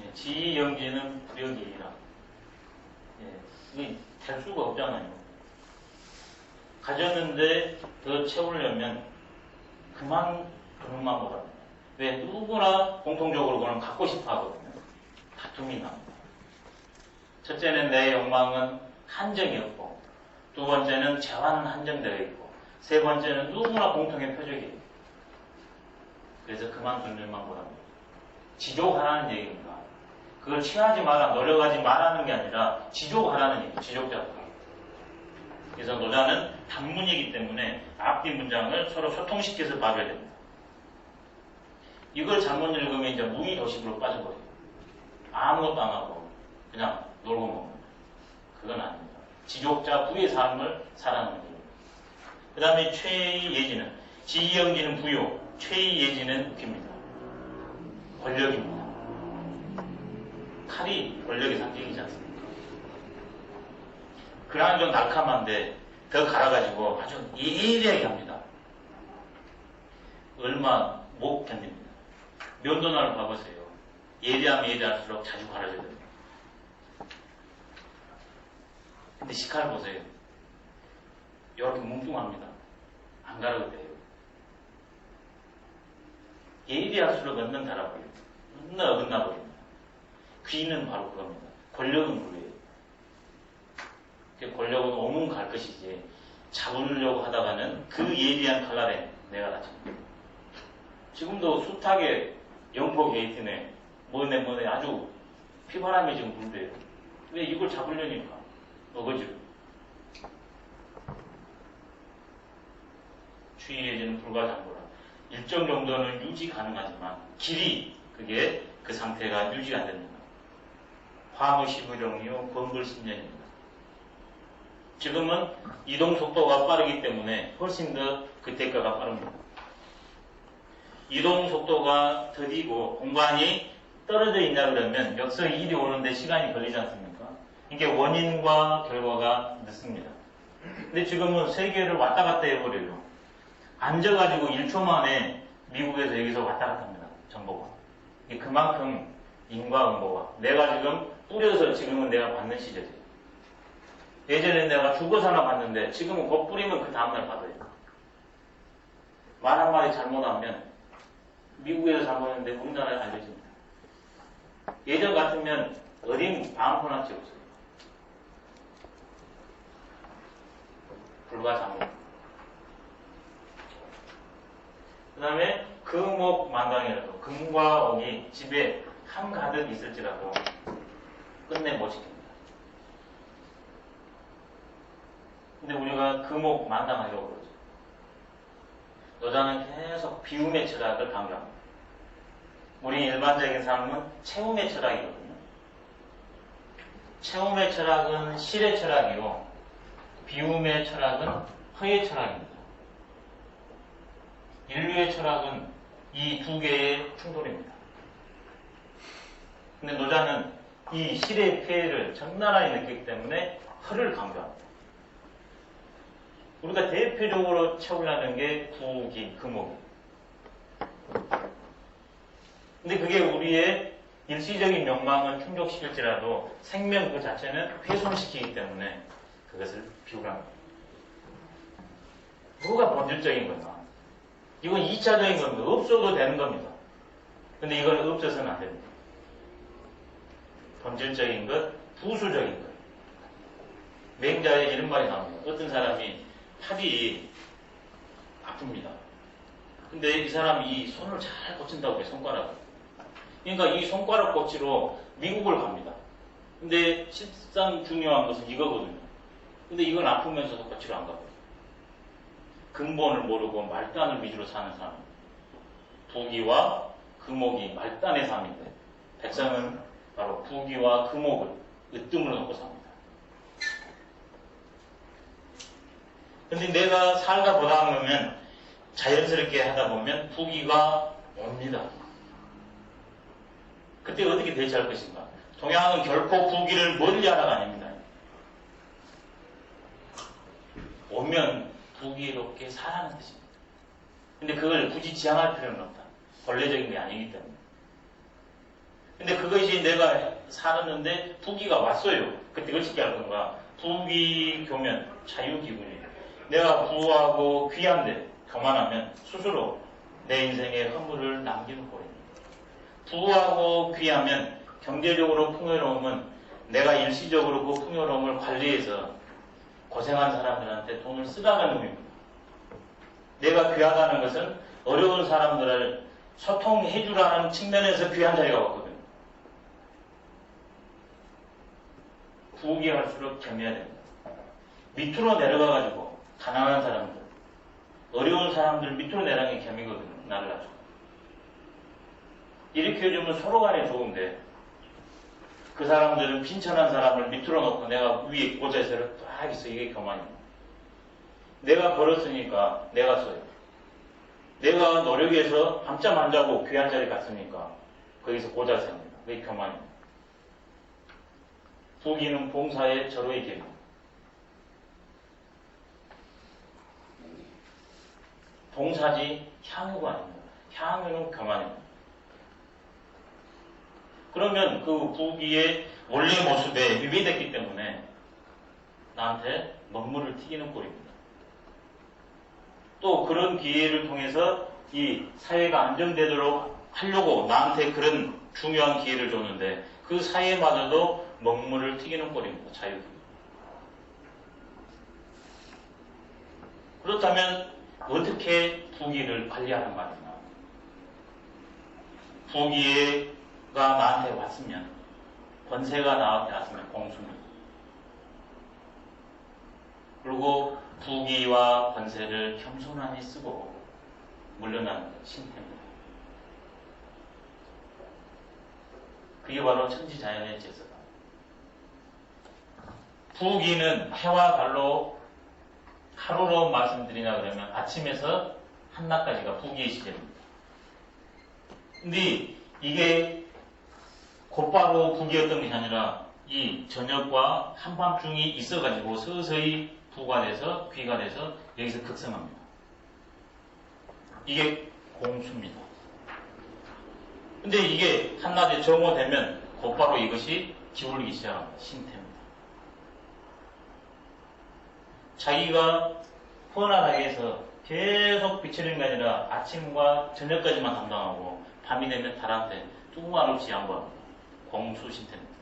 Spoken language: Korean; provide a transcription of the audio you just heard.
예, 지영지는 부력이라. 예, 될 수가 없잖아요. 가졌는데 더 채우려면 그만 그것만 보랍니다. 왜 누구나 공통적으로 그걸 갖고 싶어 하거든요. 다툼이 납니다. 첫째는 내 욕망은 한정이 없고, 두 번째는 재화는 한정되어 있고, 세 번째는 누구나 공통의 표적이에요. 그래서 그만 둘일만 보랍니다. 지족하라는 얘기입니다. 그걸 취하지 마라, 노력하지 말라는 게 아니라 지족하라는 얘기예요. 지족자다. 그래서 노자는 단문이기 때문에 앞뒤 문장을 서로 소통시켜서 봐줘야 됩니다. 이걸 잘못 읽으면 이제 무의도식으로 빠져버려요. 아무것도 안 하고 그냥 놀고 먹는 그건 아닙니다. 지족자 부의 삶을 살아가는 거예요. 그 다음에 최예지는 지영지는 부요, 최예지는 웃깁니다. 권력입니다. 칼이 권력의 상징이지 않습니까? 그냥 좀 날카만데 더 갈아가지고 아주 예리하게 합니다. 얼마 못 견딥니다. 면도날을 봐보세요. 예리하면 예리할수록 자주 갈아져야 됩니다. 근데 시칼 보세요. 이렇게 뭉뚱합니다. 안 갈아도 돼요. 예리할수록 언능 달아버려요. 맨날 어긋나 버립니다. 귀는 바로 그겁니다. 권력은 그거예요. 그 권력은 오면 갈 것이지 잡으려고 하다가는 그 예리한 칼날에 내가 다칩니다. 지금도 숱하게 영포 게이트네 뭐네 뭐네 아주 피바람이 지금 불대요. 왜 이걸 잡으려니까 어거지로 추이해지는 불가장부라 일정 정도는 유지 가능하지만 길이 그게 그 상태가 유지가 안 됩니다. 화무 15종류 권불 10년입니다. 지금은 이동 속도가 빠르기 때문에 훨씬 더 그때가가 빠릅니다. 이동 속도가 더디고 공간이 떨어져 있냐 그러면 역서 일이 오는데 시간이 걸리지 않습니까? 이게 원인과 결과가 늦습니다. 근데 지금은 세계를 왔다 갔다 해버려요. 앉아가지고 1초 만에 미국에서 여기서 왔다 갔다 합니다. 정보가. 그만큼 인과응보가. 내가 지금 뿌려서 지금은 내가 받는 시절이에요. 예전에 내가 죽어서나 봤는데 지금은 곧 뿌리면 그 다음날 받아요. 말 한마디 잘못하면 미국에서 잘못했는데 우리나라에 알려집니다. 예전 같으면 어린 아무거나 찍었어요. 불가장무. 그 다음에 금옥 만당이라도 금과 옥이 집에 한가득 있을지라도 끝내 못 지킵니다. 근데 우리가 금옥 만당하려고 그러죠. 여자는 계속 비움의 철학을 강조합니다. 우리 일반적인 삶은 채움의 철학이거든요. 채움의 철학은 실의 철학이고 비움의 철학은 허의 철학입니다. 인류의 철학은 이 두 개의 충돌입니다. 근데 노자는 이 실의 폐해를 적나라하게 느끼기 때문에 허를 강조합니다. 우리가 대표적으로 채우려는 게 부기, 금옥. 근데 그게 우리의 일시적인 욕망을 충족시킬지라도 생명 그 자체는 훼손시키기 때문에 그것을 비우랍니다. 뭐가 본질적인 건가? 이건 2차적인 겁니다. 없어도 되는 겁니다. 근데 이건 없어서는 안 됩니다. 본질적인 것, 부수적인 것. 맹자에 이런 말이 나옵니다. 어떤 사람이 팔이 아픕니다. 근데 이 사람이 이 손을 잘 꽂힌다고 해요, 손가락을. 그러니까 이 손가락 꽂이로 미국을 갑니다. 근데 실상 중요한 것은 이거거든요. 근데 이건 아프면서도 꽂이로 안 가고. 근본을 모르고 말단을 위주로 사는 사람. 부기와 금옥이 말단의 삶인데, 백성은 바로 부기와 금옥을 으뜸으로 놓고 삽니다. 근데 내가 살다 보다 보면 자연스럽게 하다 보면 부기가 옵니다. 그때 어떻게 대처할 것인가? 동양은 결코 부기를 멀리 하라가 아닙니다. 오면 부기롭게 살아는 뜻입니다. 근데 그걸 굳이 지향할 필요는 없다. 본래적인 게 아니기 때문에. 근데 그것이 내가 살았는데 부기가 왔어요. 그때 어떻게 할 건가? 부기 교면 자유기분이에요. 내가 부하고 귀한데 교만하면 스스로 내 인생에 허물을 남기는 꼴입니다. 부하고 귀하면 경제적으로 풍요로움은 내가 일시적으로 그 풍요로움을 관리해서 고생한 사람들한테 돈을 쓰라는 의미입니다. 내가 귀하다는 것은 어려운 사람들을 소통해주라는 측면에서 귀한 자리가 왔거든요. 부귀할수록 겸해야 됩니다. 밑으로 내려가가지고 가난한 사람들, 어려운 사람들 밑으로 내려가는 게 겸이거든요. 나를 가지고. 이렇게 해주면 서로 간에 좋은데 그 사람들은 빈천한 사람을 밑으로 놓고 내가 위에 고자세를 딱 있어 이게 교만입니다. 내가 벌었으니까 내가 써요. 내가 노력해서 밤잠 안 자고 귀한 자리 갔으니까 거기서 고자세입니다. 그게 교만입니다. 부기는 봉사의 절호의 길입니다. 봉사지 향유가 아닙니다. 향유는 교만입니다. 그러면 그 부기의 원래 모습에 위배됐기 때문에 나한테 먹물을 튀기는 꼴입니다. 또 그런 기회를 통해서 이 사회가 안정되도록 하려고 나한테 그런 중요한 기회를 줬는데 그 사회마저도 먹물을 튀기는 꼴입니다. 자유기. 그렇다면 어떻게 부기를 관리하는 말이냐? 부기가 나한테 왔으면 권세가 나한테 왔으면 공수입니다. 그리고 부귀와 권세를 겸손하게 쓰고 것, 신태입니다. 그게 바로 천지자연의 질서다. 부귀는 해와 달로 하루로 말씀드리냐 그러면 아침에서 한낮까지가 부귀의 시절입니다. 근데 이게 곧바로 부귀였던 것이 아니라 이 저녁과 한밤중이 있어가지고 서서히 귀가 돼서 여기서 극성합니다. 이게 공수입니다. 근데 이게 한낮에 정오되면 곧바로 이것이 기울기 시작합니다. 신태입니다. 자기가 편안하게 해서 계속 비치는 게 아니라 아침과 저녁까지만 담당하고 밤이 되면 달한테 뚱만 없이 양보합니다. 공수 신태입니다.